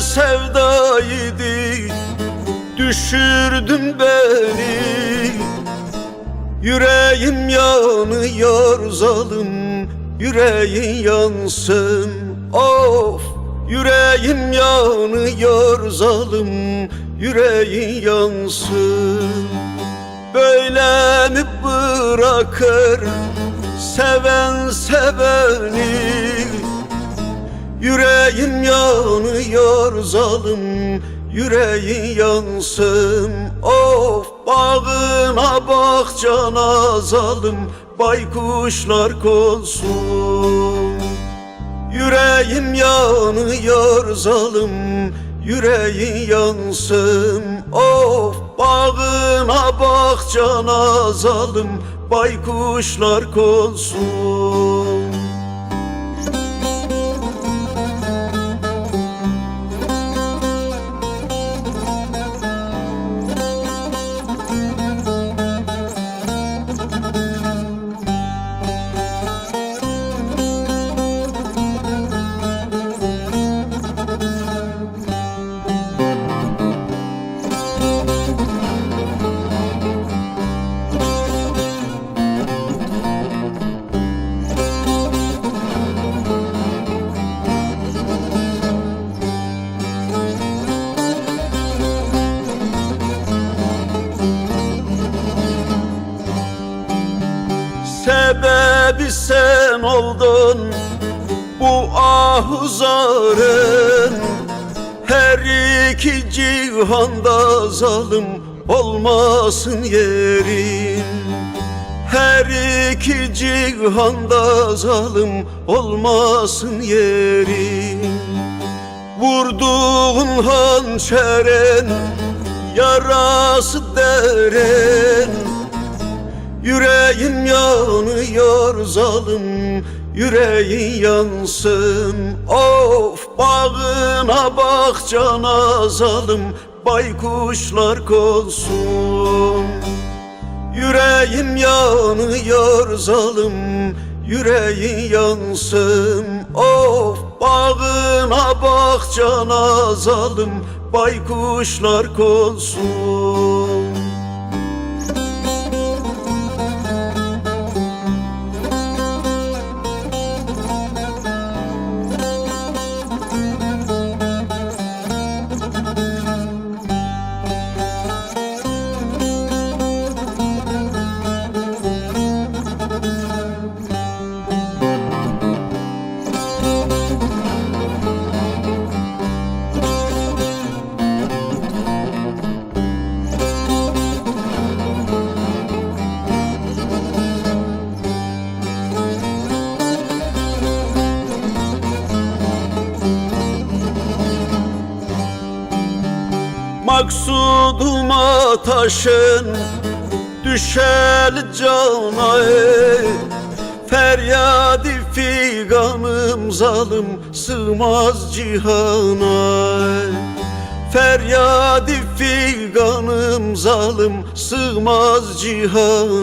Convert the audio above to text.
sevdaydı Düşürdün beni. Yüreğim yanıyor zalim Yüreğin yansın. Of Yüreğim yanıyor zalim Yüreğin yansın. Böyle mi bırakır Seven seveni Yüreğim yanıyor zalim Yüreğin yansın Of bağına bahçana zalim Baykuşlar konsun. Yüreğim yanıyor zalim Yüreğin yansın Of bağına bahçana zalim Baykuşlar konsun Sebebi sen oldun bu ahuzarın Her iki cihanda zalim olmasın yerin. Her iki cihanda zalim olmasın yerin. Vurduğun hançerin yarası derin Yüreğim yanıyor zalim Yüreğin yansın. Of bağına bahçana zalim Baykuşlar konsun Yüreğim yanıyor zalim Yüreğin yansın. Of bağına bahçana zalim Baykuşlar konsun Maksuduma taşın düşel cana ey Feryadi figanım zalim sığmaz cihana ey. Feryadi figanım zalim sığmaz cihana